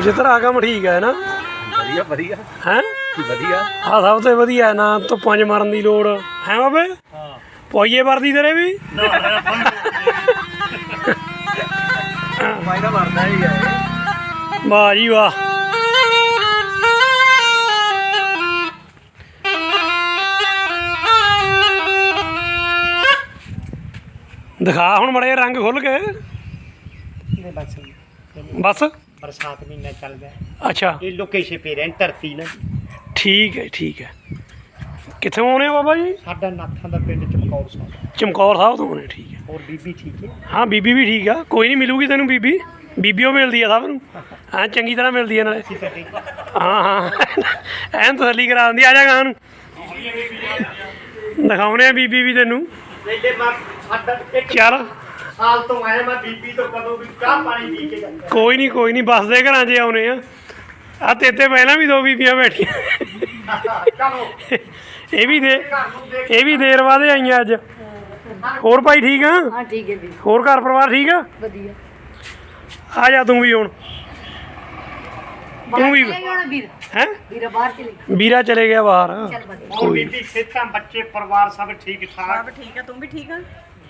ਜਿੱਧਰ ਆ ਕੰਮ ਠੀਕ ਹੈ ਨਾ। ਵਧੀਆ ਵਧੀਆ। ਹੈ? ਵਧੀਆ। ਹਾਂ ਸਭ ਤੋਂ ਵਧੀਆ ਹੈ ਨਾ ਧੁੱਪਾਂ 'ਚ ਮਰਨ ਦੀ ਲੋੜ। ਹੈ ਬਾਬੇ? ਹਾਂ। ਪੋਈਏ ਵਰਦੀ ਤੇਰੇ ਵੀ? ਮਾਇਨਾ ਮਰਦਾ ਹੀ ਹੈ ਵਾਹ ਜੀ ਦਿਖਾ ਹੁਣ ਮੜੇ ਰੰਗ ਖੁੱਲ ਗਏ ਬਸ। ਬਰਸਾਤ ਮਹੀਨਾ ਚੱਲਦਾ ਅੱਛਾ। ਇਹ ਲੁਕੇ ਛਿਪੇ ਰਹਿਣ ਧਰਤੀ ਨਾ। ਠੀਕ ਹੈ ਠੀਕ ਹੈ। ਕਿੱਥੋਂ ਆਉਣੇ ਹੋ ਬਾਬਾ ਜੀ? ਸਾਡਾ ਨਾਥਾਂ ਦਾ ਪਿੰਡ ਚਮਕੌਰ ਸਾਹਿਬ। ਚਮਕੌਰ ਸਾਹਿਬ ਤੋਂ ਆਉਣੇ ਠੀਕ ਹੈ। ਹੋਰ ਬੀਬੀ ਠੀਕ ਹੈ? ਹਾਂ ਬੀਬੀ ਵੀ ਠੀਕ ਆ। ਕੋਈ ਨਹੀਂ ਮਿਲੂਗੀ ਤੈਨੂੰ ਬੀਬੀ। ਬੀਬੀ ਉਹ ਮਿਲਦੀ ਆ ਸਭ ਨੂੰ। ਹਾਂ ਚੰਗੀ ਤਰ੍ਹਾਂ ਮਿਲਦੀ ਆ ਨਾਲੇ। ਠੀਕ ਹੈ ਹਾਂ ਹਾਂ। ਐਨ ਤਸੱਲੀ ਕਰਾ ਦਿੰਦੀ ਆ। ਜਾ ਗਾਂ ਨੂੰ। ਦਿਖਾਉਣੇ ਆ ਬੀਬੀ ਵੀ ਤੈਨੂੰ। ਨਹੀਂ ਕੋਈ ਨਹੀਂ ਕੋਈ ਨਹੀਂ ਬਸ ਦੇ ਘਰਾਂ 'ਚ ਆਉਨੇ ਆ। ਆ ਤੇ ਇੱਥੇ ਪਹਿਲਾਂ ਵੀ ਦੋ ਬੀਬੀਆਂ ਬੈਠੀਆਂ। ਚਲੋ। ਇਹ ਵੀ ਦੇ ਇਹ ਵੀ ਦੇਰ ਬਾਅਦ ਆਈਆਂ ਅੱਜ। ਹੋਰ ਭਾਈ ਠੀਕ ਆ? ਹੋਰ ਘਰ ਪਰਿਵਾਰ ਠੀਕ ਆ? ਆ ਜਾ ਤੂੰ ਵੀ ਹੁਣ। ਤੂੰ ਵੀ ਹੈ? ਵੀਰਾ ਬਾਹਰ ਚਲੇ ਵੀਰਾ ਚਲੇ ਗਿਆ ਬਾਹਰ। ਚੱਲ ਬੱਚੇ ਪਰਿਵਾਰ ਸਭ ਠੀਕ ਠਾਕ ਸਭ ਠੀਕ ਹੈ ਤੂੰ ਵੀ ਠੀਕ ਆ?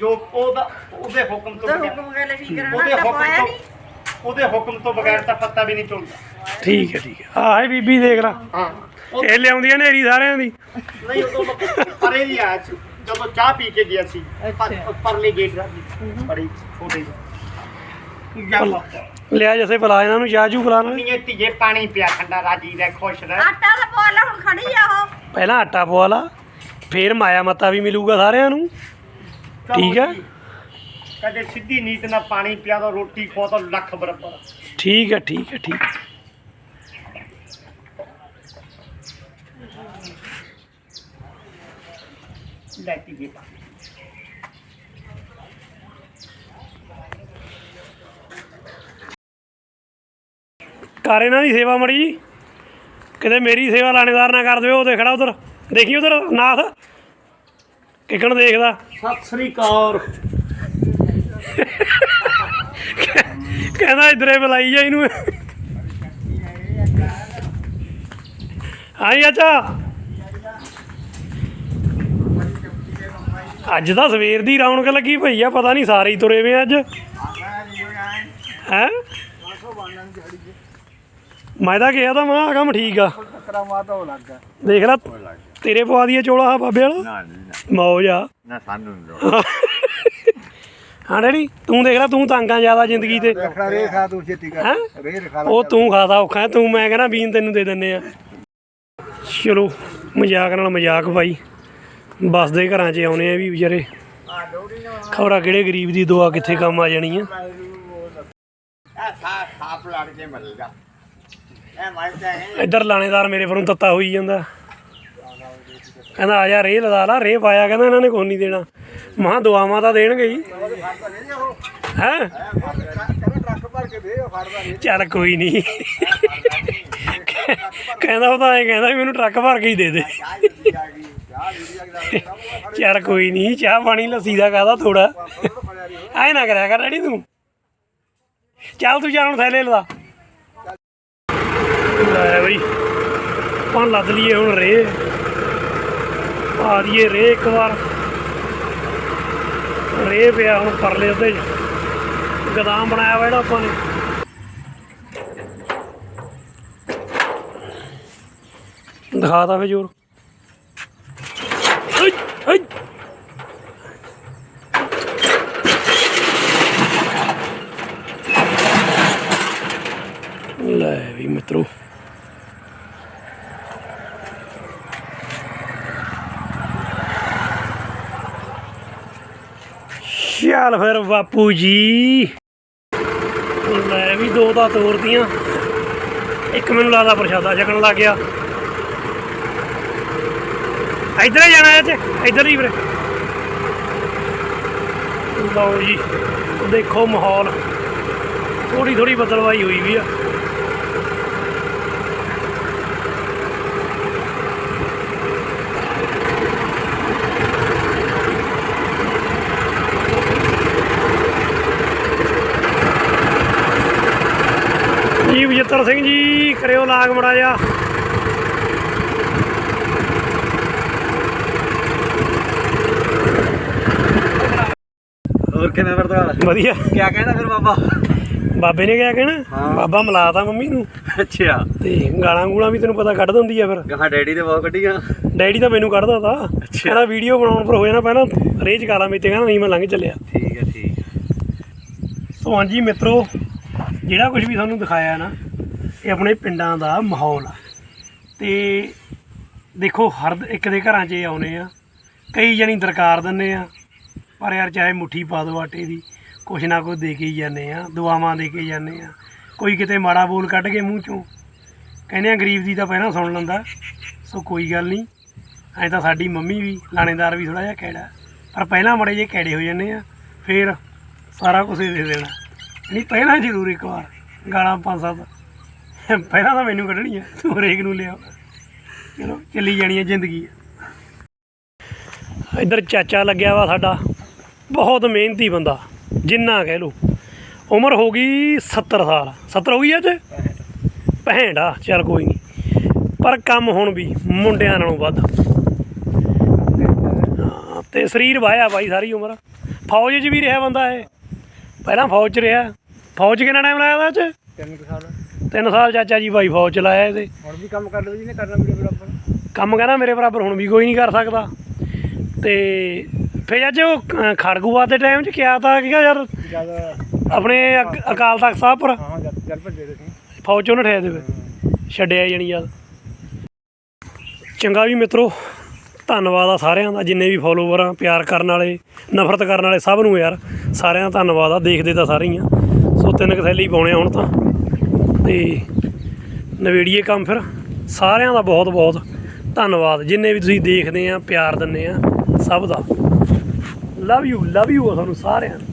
ਜੋ ਉਹਦਾ ਉਹਦੇ ਹੁਕਮ ਤੋਂ ਉਹਦਾ ਬਗੈਰ ਹੁਕਮ ਗੱਲ ਠੀਕ ਰਹਿਣਾ ਉਹਦੇ ਤਾਂ ਹੁਕਮ ਪਾਇਆ ਤੋਂ ਨਹੀਂ ਉਹਦੇ ਹੁਕਮ ਤੋਂ ਬਗੈਰ ਤਾਂ ਪੱਤਾ ਵੀ ਨਹੀਂ ਝੁਲਦਾ ਠੀਕ ਹੈ ਠੀਕ ਹੈ। ਆ ਹੈ ਬੀਬੀ ਦੇਖ ਲਾ। ਹਾਂ। ਉਹ ਇਹ ਲਿਆਉਂਦੀ ਆ ਨੇਰੀ ਸਾਰਿਆਂ ਦੀ। ਨਹੀਂ ਉਦੋਂ ਮੈਂ ਪਰੇ ਹੀ ਆਇਆ ਸੀ ਜਦੋਂ ਚਾਹ ਪੀ ਕੇ ਗਿਆ ਸੀ ਪਰ- ਪਰਲੇ ਗੇਟ ਦਾ ਬੜੀ ਛੋਟੇ ਜਿਹੇ। ਜਾਂ ਲਿਆ ਜਸੇ ਬੁਲਾ ਇਹਨਾਂ ਨੂੰ ਚਾਹ ਚੂ ਬੁਲਾ ਨਾਲ ਨੀਏ ਧੀਏ ਪਾਣੀ ਪਿਆ ਠੰਡਾ ਰਾਜੀ ਰਹਿ ਖੁਸ਼ ਰਹਿ। ਆਟਾ ਪਵਾ ਲੈ ਹੁਣ ਖੜੀ ਆ ਉਹ। ਪਹਿਲਾਂ ਆਟਾ ਪਵਾ ਲਾ ਫੇਰ ਮਾਇਆ ਮੱਤਾ ਵੀ ਮਿਲੂਗਾ ਸਾਰਿਆਂ ਨੂੰ। ਠੀਕ ਹੈ। ਕਦੇ ਸਿੱਧੀ ਨੀਤ ਨਾਲ ਪਾਣੀ ਪਿਆ ਤਾਂ ਰੋਟੀ ਖਵਾ ਤਾਂ ਲੱਖ ਬਰਾਬਰ। ਠੀਕ ਹੈ ਠੀਕ ਹੈ ਠੀਕ। ਹੈ ਲੈ ਪਾਣੀ ਕਰ ਇਹਨਾਂ ਦੀ ਸੇਵਾ ਮੜੀ ਜੀ। ਕਿਤੇ ਮੇਰੀ ਸੇਵਾ ਲਾਣੇਦਾਰ ਨਾ ਕਰ ਦਿਓ ਉਹ ਦੇਖੜਾ ਉਧਰ। ਦੇਖੀ ਉਧਰ ਨਾਥ। ਕਿਕਣ ਦੇਖਦਾ? ਸਤਿ ਸ੍ਰੀ ਅਕਾਲ। ਕਹਿੰਦਾ ਇਧਰੇ ਬੁਲਾਈ ਜਾ ਇਹਨੂੰ। ਹਾਂ ਚਾਚਾ। ਅੱਜ ਤਾਂ ਸਵੇਰ ਦੀ ਰੌਣਕ ਲੱਗੀ ਆ ਪਤਾ ਨਹੀਂ ਸਾਰੇ ਹੀ ਤੁਰੇ ਵੇ ਅੱਜ। ਹੈ? ਮੈਂ ਤਾਂ ਕਿਹਾ ਤਾਂ ਮਾਂ ਕੰਮ ਠੀਕ ਆ। ਦੇਖ ਲੈ। ਤੇਰੇ ਪਵਾ ਦੀਏ ਚੋਲਾ ਆ ਬਾਬੇ ਵਾਲਾ? ਨਾ ਨਾ ਮੌਜ ਆ। ਨਾ ਸਾਨੂੰ ਨੀ ਹਾਂ ਡੈਡੀ ਤੂੰ ਦੇਖ ਲੈ ਤੂੰ ਤੰਗਾਂ ਜ਼ਿਆਦਾ ਜ਼ਿੰਦਗੀ ਤੇ। ਰਖਾ ਰੇ ਖਾ ਤੂੰ ਛੇਤੀ ਕਰ। ਹੈਂ? ਰੇ ਰਖਾ ਉਹ ਤੂੰ ਖਾਦਾ ਔਖਾ ਹੈ, ਤੂੰ ਮੈਂ ਕਹਿੰਦਾ ਬੀਨ ਤੈਨੂੰ ਦੇ ਦਿੰਨੇ ਆ। ਚਲੋ ਮਜ਼ਾਕ ਨਾਲ ਮਜ਼ਾਕ ਭਾਈ ਬਸ ਦੇ ਘਰਾਂ 'ਚ ਆਉਨੇ ਆ ਵੀ ਵਿਚਾਰੇ। ਖਬਰਾਂ ਕਿਹੜੇ ਗਰੀਬ ਦੀ ਦੁਆ ਕਿੱਥੇ ਕੰਮ ਆ ਜਾਣੀ ਆ। ਇਹ ਸਾ ਸਾਪ ਲੜ ਕੇ ਮਰੇਗਾ। ਇਹ ਮਾਇਦਾ ਹੈ ਇੱਧਰ ਲਾਣੇਦਾਰ ਮੇਰੇ ਪਰੋਂ ਤੱਤਾ ਹੋਈ ਜਾਂਦਾ। ਕਹਿੰਦਾ ਆ ਜਾ ਰੇ ਲਦਾ ਲਾ ਰੇ ਪਾਇਆ ਕਹਿੰਦਾ ਇਹਨਾਂ ਨੇ ਕੋਈ ਨਹੀਂ ਦੇਣਾ। ਮਹਾ ਦੁਆਵਾਂ ਤਾਂ ਦੇਣਗੇ ਹੀ ਹੈ? ਚੱਲ ਕੋਈ ਨਹੀਂ। ਕਹਿੰਦਾ ਉਹ ਤਾਂ ਐ ਕਹਿੰਦਾ ਵੀ ਮੈਨੂੰ ਟਰੱਕ ਭਰ ਕੇ ਹੀ ਦੇ ਦੇ। ਚਾਹ ਚੱਲ ਕੋਈ ਨਹੀਂ, ਚਾਹ ਪਾਣੀ ਲੱਸੀ ਦਾ ਕਾਹਦਾ ਥੋੜਾ ਫੜਿਆ ਐ ਨਾ ਕਰਿਆ ਕਰ ਡੈਡੀ ਤੂੰ? ਚੱਲ ਤੂੰ ਚੱਲ ਹੁਣ ਥੈਲੇ ਲਦਾ ਲੈ ਬਈ, ਆਪਾਂ ਲੱਦ ਲਈਏ ਹੁਣ ਰੇ ਪਾ ਦਈਏ ਰੇ ਇੱਕ ਵਾਰ। ਰੇ ਪਿਆ ਹੁਣ ਪਰਲੇ ਉੱਤੇ ਗਦਾਮ ਬਣਾਇਆ ਵਾ ਜਿਹੜਾ ਆਪਾਂ ਨੇ। ਦਿਖਾ ਤਾ ਫੇ ਜੋਰ ਹਈ ਹਈ ਲੈ ਵੀ ਮਿੱਤਰੋ ਚੱਲ ਫਿਰ ਬਾਪੂ ਜੀ। ਮੈਂ ਵੀ ਦੋ ਦਾ ਤੋਰਦੀਆਂ ਇੱਕ ਮੈਨੂੰ ਲੱਗਦਾ ਪ੍ਰਸ਼ਾਦਾ ਛਕਣ ਲੱਗ ਗਿਆ। ਇੱਧਰ ਹੀ ਜਾਣਾ ਇਹ ਇੱਧਰ ਹੀ ਵੀਰੇ। ਲਓ ਜੀ, ਦੇਖੋ ਮਾਹੌਲ। ਥੋੜੀ ਥੋੜੀ ਬਦਲਵਾਈ ਹੋਈ ਵੀ ਆ। ਜੀ ਬਜਿੱਤਰ ਸਿੰਘ ਜੀ ਕਰਿਓ ਲਾਗ ਮੜਾ ਜਾ ਹੋਰ ਕਿਵੇਂ ਵਰਦਾ ਵਧੀਆ। ਕੀ ਕਹਿਣਾ ਫਿਰ ਬਾਬਾ? ਬਾਬੇ ਨੇ ਕਿਹਾ ਕਹਿਣਾ। ਬਾਬਾ ਮਿਲਾਤਾ ਮੰਮੀ ਨੂੰ। ਅੱਛਾ। ਤੇ ਗਾਲਾਂ ਗੂਲਾਂ ਵੀ ਤੈਨੂੰ ਪਤਾ ਕੱਢ ਦਿੰਦੀ ਆ ਫਿਰ। ਗਾਹਾਂ ਡੈਡੀ ਦੇ ਬਹੁਤ ਕੱਢੀਆਂ। ਡੈਡੀ ਤਾਂ ਮੈਨੂੰ ਕੱਢਦਾ ਤਾ। ਕਹਿੰਦਾ ਵੀਡੀਓ ਬਣਾਉਣ ਪਰ ਹੋ ਜਾਣਾ ਪਹਿਲਾਂ ਰੇਜ ਕਾਲਾ ਮੇਤੇ ਕਹਿੰਦਾ ਨਹੀਂ ਮੈਂ ਲੰਘ ਚੱਲਿਆ। ਠੀਕ ਹੈ ਠੀਕ। ਸੋ ਹਾਂਜੀ ਮਿੱਤਰੋ ਜਿਹੜਾ ਕੁਝ ਵੀ ਤੁਹਾਨੂੰ ਦਿਖਾਇਆ ਨਾ, ਇਹ ਆਪਣੇ ਪਿੰਡਾਂ ਦਾ ਮਾਹੌਲ ਆ। ਤੇ ਦੇਖੋ, ਹਰ ਇੱਕ ਦੇ ਘਰਾਂ 'ਚ ਇਹ ਆਉਨੇ ਆ। ਕਈ ਜਣੀ ਦਰਕਾਰ ਦਿੰਨੇ ਆ, ਪਰ ਯਾਰ ਚਾਹੇ ਮੁੱਠੀ ਪਾ ਦੋ ਆਟੇ ਦੀ, ਕੁਛ ਨਾ ਕੁਛ ਦੇ ਕੇ ਹੀ ਜਾਂਦੇ ਆ, ਦੁਆਵਾਂ ਦੇ ਕੇ ਜਾਂਦੇ ਆ। ਕੋਈ ਕਿਤੇ ਮਾੜਾ ਬੋਲ ਕੱਢ ਕੇ ਮੂੰਹ ਚੋਂ, ਕਹਿੰਦੇ ਆ, ਗਰੀਬ ਦੀ ਤਾਂ ਪਹਿਲਾਂ ਸੁਣ ਲੈਂਦਾ, ਸੋ ਕੋਈ ਗੱਲ ਨਹੀਂ, ਐਂ ਤਾਂ ਸਾਡੀ ਮੰਮੀ ਵੀ, ਲਾਣੇਦਾਰ ਵੀ ਥੋੜਾ ਜਿਹਾ ਕਿਹੜਾ ਪਰ ਪਹਿਲਾਂ ਮੜੇ ਜੇ ਕਿਹੜੇ ਹੋ ਜਾਂਦੇ ਆ, ਫਿਰ ਸਾਰਾ ਕੁਝ ਦੇ ਦੇਣਾ। ਨਹੀਂ ਪਹਿਲਾਂ ਜ਼ਰੂਰ ਇੱਕ ਵਾਰ। ਗਾਲਾਂ ਪੰਜ ਸੱਤ। ਪਹਿਲਾਂ ਤਾਂ ਮੈਨੂੰ ਕੱਢਣੀ ਕੱਢਣੀਆਂ ਤੂੰ ਹਰੇਕ ਨੂੰ ਲਿਆ ਚਲੋ ਚੱਲੀ ਜਾਣੀ ਹੈ ਜ਼ਿੰਦਗੀ। ਇੱਧਰ ਚਾਚਾ ਲੱਗਿਆ ਵਾ ਸਾਡਾ। ਬਹੁਤ ਮਿਹਨਤੀ ਬੰਦਾ ਜਿੰਨਾ ਕਹਿ ਲੋ ਉਮਰ ਹੋ ਗਈ 70 ਸਾਲ। 70 ਹੋ ਗਈ ਅੱਜ? 65 ਆ ਚੱਲ ਕੋਈ ਨਹੀਂ। ਪਰ ਕੰਮ ਹੁਣ ਵੀ ਮੁੰਡਿਆਂ ਨਾਲੋਂ ਵੱਧ। ਹਾਂ, ਤੇ ਸਰੀਰ ਵਾਇਆ ਬਾਈ ਸਾਰੀ ਉਮਰ। ਫੌਜ 'ਚ ਵੀ ਰਿਹਾ ਬੰਦਾ ਇਹ। ਪਹਿਲਾਂ ਫੌਜ 'ਚ ਰਿਹਾ। ਫੌਜ ਕਿੰਨਾ ਟਾਈਮ ਲਾਇਆ ਉਹਦਾ 'ਚ ਤਿੰਨ ਕੁ ਸਾਲ। ਤਿੰਨ ਸਾਲ ਚਾਚਾ ਜੀ ਬਾਈ ਫੌਜ 'ਚ ਲਾਇਆ ਇਹਦੇ। ਹੁਣ ਵੀ ਕੰਮ ਕਰ ਲਓ ਜੀ ਨੇ ਕਰਨਾ ਵੀਰੇ ਬਰਾਬਰ। ਕੰਮ ਕਹਿੰਦਾ ਮੇਰੇ ਬਰਾਬਰ ਹੁਣ ਵੀ ਕੋਈ ਨਹੀਂ ਕਰ ਸਕਦਾ। ਤੇ ਫਿਰ ਅੱਜ ਉਹ ਅ, ਖੜਗੂਆ ਦੇ ਟਾਈਮ 'ਚ ਕਿਹਾ ਤਾਂ ਕਿ ਯਾਰ? ਆਪਣੇ ਅਕ- ਅਕਾਲ ਤਖਤ ਸਾਹਿਬ ਪਰ। ਹਾਂ ਜਦ ਜਦ ਭੱਜੇ ਤੁਸੀਂ ਫੌਜ 'ਚੋਂ ਨਠਾਇਆ ਦੇਵੇ ਛੱਡਿਆ ਜਾਣੀ ਯਾਦ ਚੰਗਾ ਵੀ ਮਿੱਤਰੋ ਧੰਨਵਾਦ ਆ ਸਾਰਿਆਂ ਦਾ ਜਿੰਨੇ ਵੀ ਫੋਲੋਵਰ ਆ ਪਿਆਰ ਕਰਨ ਵਾਲੇ ਨਫ਼ਰਤ ਕਰਨ ਵਾਲੇ ਸਭ ਨੂੰ ਯਾਰ। ਸਾਰਿਆਂ ਦਾ ਧੰਨਵਾਦ ਆ ਦੇਖਦੇ ਤਾਂ ਸਾਰੇ ਹੀ ਆ। ਸੋ ਤਿੰਨ ਕੁ ਥੈਲੇ ਹੀ ਪਾਉਣੇ ਹੁਣ ਤਾਂ। ਤੇ ਨਵੇੜੀਏ ਕੰਮ ਫਿਰ। ਸਾਰਿਆਂ ਦਾ ਬਹੁਤ ਬਹੁਤ ਧੰਨਵਾਦ। ਜਿੰਨੇ ਵੀ ਤੁਸੀਂ ਦੇਖਦੇ ਆ, ਪਿਆਰ ਦਿੰਦੇ ਆ, ਸਭ ਦਾ। ਲਵ ਯੂ ਲਵ ਯੂ ਆ ਤੁਹਾਨੂੰ ਸਾਰਿਆਂ ਨੂੰ।